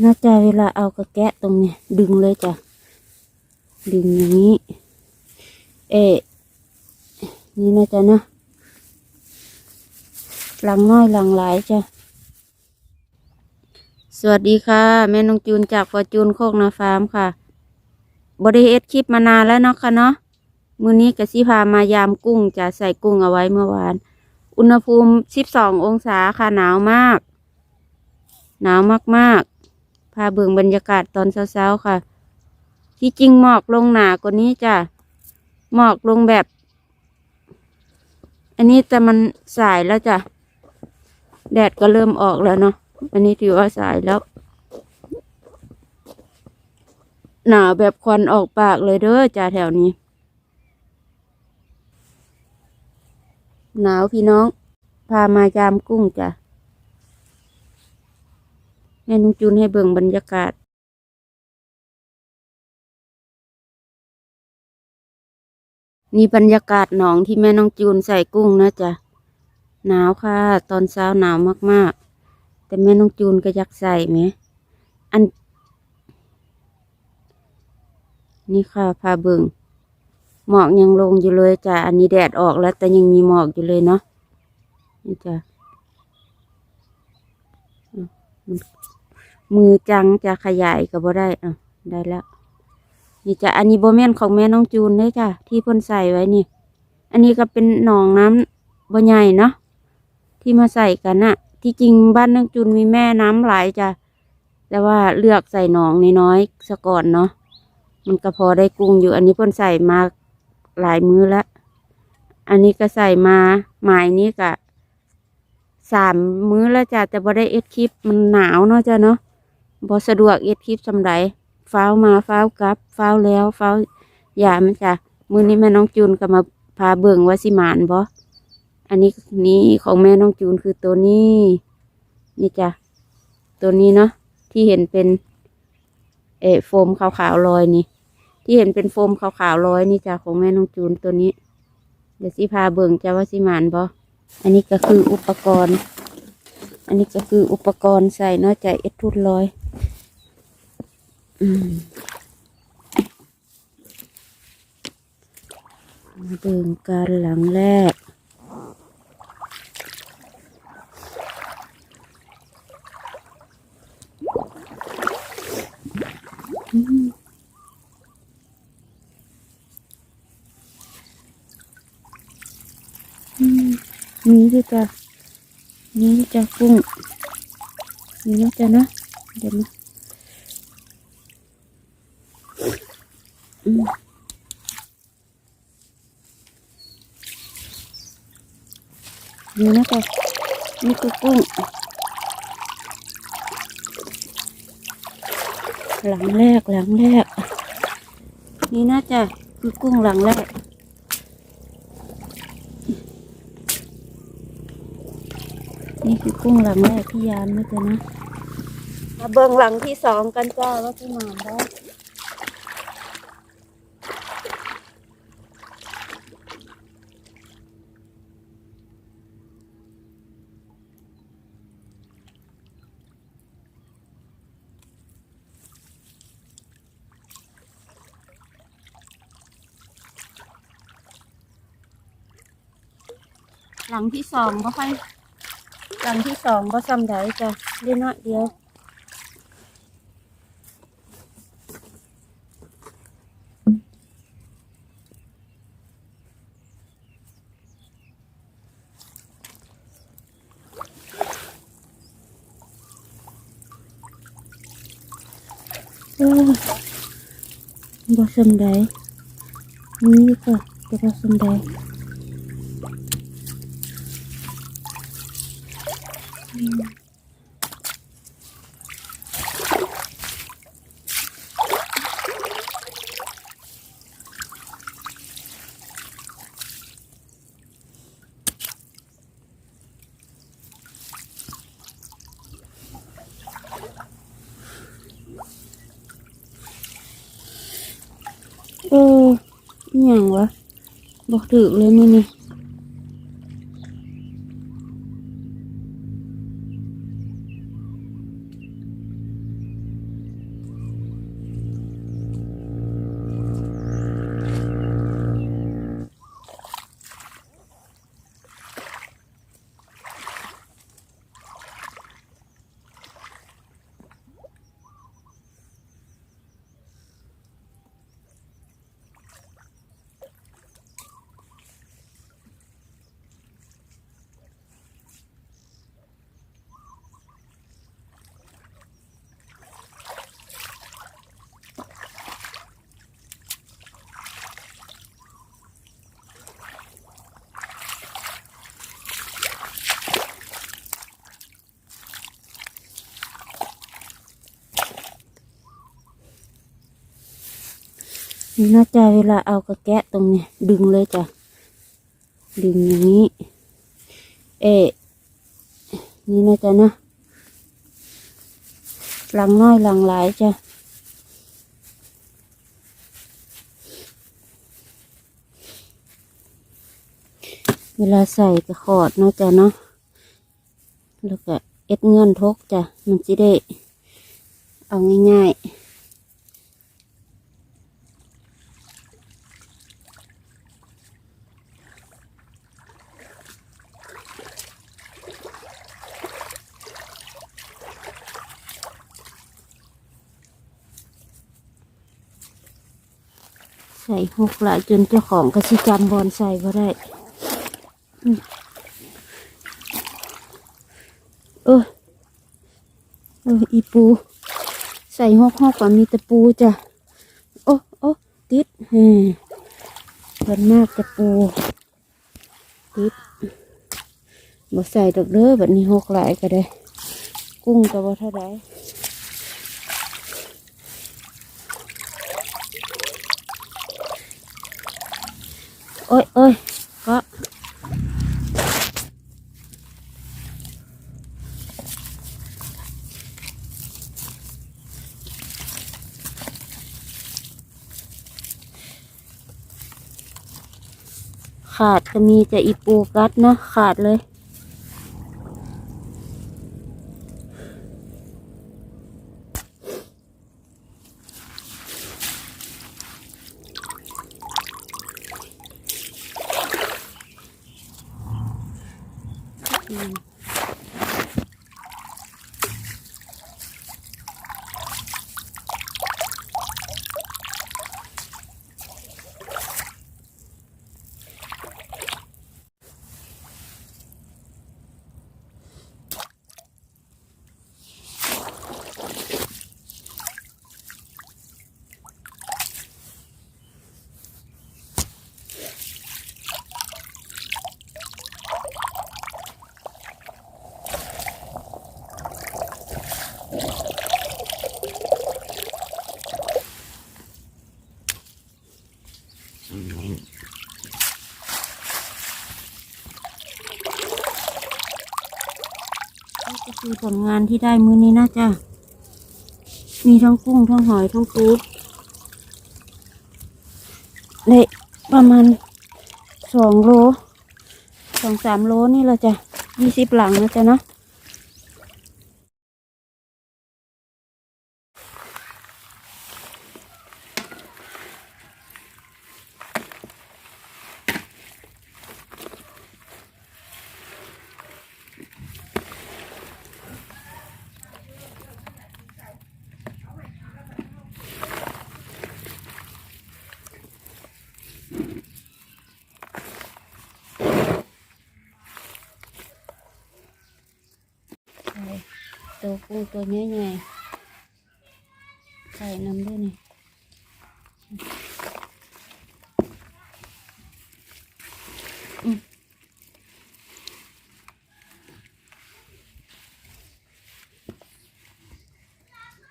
น่าจะเวลาเอากระแกะตรงเนี้ยดึงเลยจ้ะ ดึงอย่างนี้ เอ๊นี่นะจ๊ะนะหลังน้อยหลังหลายจ้ะ สวัสดีค่ะ แม่นงจูนจากฟอร์จูนโคกนาฟาร์มค่ะบริเอสคลิปมานานแล้วเนาะค่ะเนาะมือนี้กสิพามายามกุ้งจะใส่กุ้งเอาไว้เมื่อวาน อุณหภูมิ 12 องศาค่ะหนาวมาก หนาวมากๆ พาเบิ่งบรรยากาศตอนเช้าๆค่ะ ที่จริงหมอกลงหนากว่านี้จ้ะหมอกลงแบบ อันนี้แต่มันสายแล้วจ้ะแดดก็เริ่มออกแล้วเนาะอันนี้ถือว่าสายแล้ว หนาวแบบควันออกปากเลยเด้อจ้าแถวนี้ หนาวพี่น้อง พามายามกุ้งจ้ะ แม่นุงจูนให้เบิ่งบรรยากาศนี่บรรยากาศหนองที่แม่น้องจูนใส่กุ้งนะจ๊ะหนาวค่ะ ตอนเช้าหนาวมากๆ แต่แม่น้องจูนก็อยากใส่ไหมอัน นี่ค่ะพาเบิงหมอกยังลงอยู่เลยจ้ะอันนี้แดดออกแล้ว แต่ยังมีหมอกอยู่เลยเนาะนี่จ้ะ มือจังจะขยายก็บ่ได้อะได้แล้วนี่จะอันนี้โบแมนของแม่น้องจูนเลยจ้ะที่พ่นใส่ไว้นี่ อันนี้ก็เป็นหนองน้ำบ่ใหญ่เนาะที่มาใส่กันน่ะที่จริงบ้านน้องจูนมีแม่น้ำหลายจ้ะแต่ว่าเลือกใส่หนองน้อยๆซะก่อนเนาะมันก็พอได้กุ้งอยู่ อันนี้พ่นใส่มาหลายมื้อแล้วอันนี้ก็ใส่มาหมายนี้ก็สามมื้อแล้วจ้ะแต่บ่ได้เอ็ดคลิปมันหนาวเนาะจ้ะเนาะ บ่สะดวกเอ็ดคลิปสำใดฟ้าวมาฟ้าวกลับฟ้าวแล้วฟ้าวยามันจ้ะมื้อนี้แม่น้องจูนก็มาพาเบิ่งว่าสิหมานบ่อันนี้นี่ของแม่น้องจูนคือตัวนี้นี่จ้ะตัวนี้เนาะที่เห็นเป็นเออโฟมขาวๆลอยนี่ ที่เห็นเป็นโฟมขาวๆลอยนี่จ้ะของแม่น้องจูนตัวนี้ เดี๋ยวสิพาเบิ่งจ้ะว่าสิหมานบ่อันนี้ก็คืออุปกรณ์ อันนี้ก็คืออุปกรณ์ใส่เนาะจ้ะเอ็ดทุดลอย อืมมาเบิ่งการหลังแรก อืมอืมนี่จ้ะนี่ด้วยจ้ะกุ้งนี่นะจ้ะนะ เดี๋ยวนะอืม นี่นะจ้ะนี่คือกุ้งหลังแรกหลังแรก นี่น่าจะคือกุ้งหลังแรกนี่คือกุ้งหลังแรกที่ยามนะจ๊ะนะมาเบิ่งหลังที่สองกันจ้าว่าที่หมานได้ หลังที่สองก็ค่อยหลังที่สองก็ซ้ำได้จ้ะเล็กน้อยเดียวอ้ยบ่ซ้ำได้นี่ก็จะบ่ซ้ำได้ เอออหย่างวะบอกถือเลยนี่นี่ นี่นะจ๊ะเวลาเอากระแกะตรงนี้ดึงเลยจ้ะ ดึงอย่างนี้ เอะนี่นะจ๊ะนะหลังน้อยหลังหลายจ้ะเวลาใส่กระขอดเนาะจ้ะเนาะแล้วก็เอ็ดเงื่อนทกจ้ะ มันจะได้ เอาง่ายๆ ใส่หกหลายจนเจ้าของก็สิจำบอลใส่บ่ได้เออเอออีปู ใส่หกหกก่อนมีต่ปูจ้ะ โอ้โอ้ติดเฮ้เพิ่นมากต่ปู ติดบ่ใส่ดอกเด้อแบบนี้หกหลายก็ได้ กุ้งก็บ่เท่าได อ้ยโอ้ยก็ขาดก็มีแต่อีปูกัดนะขาดเลย อืม นี่ก็คือผลงานที่ได้มื้อนี้นะจ๊ะมีทั้งกุ้งทั้งหอยทั้งปูได้ประมาณสองโลสองสามโลนี่แหละจ้ะยี่สิบหลังนะจ๊ะเนาะ ใส่ ตัวปูตัวใหญ่ๆใส่น้ำด้วยนี่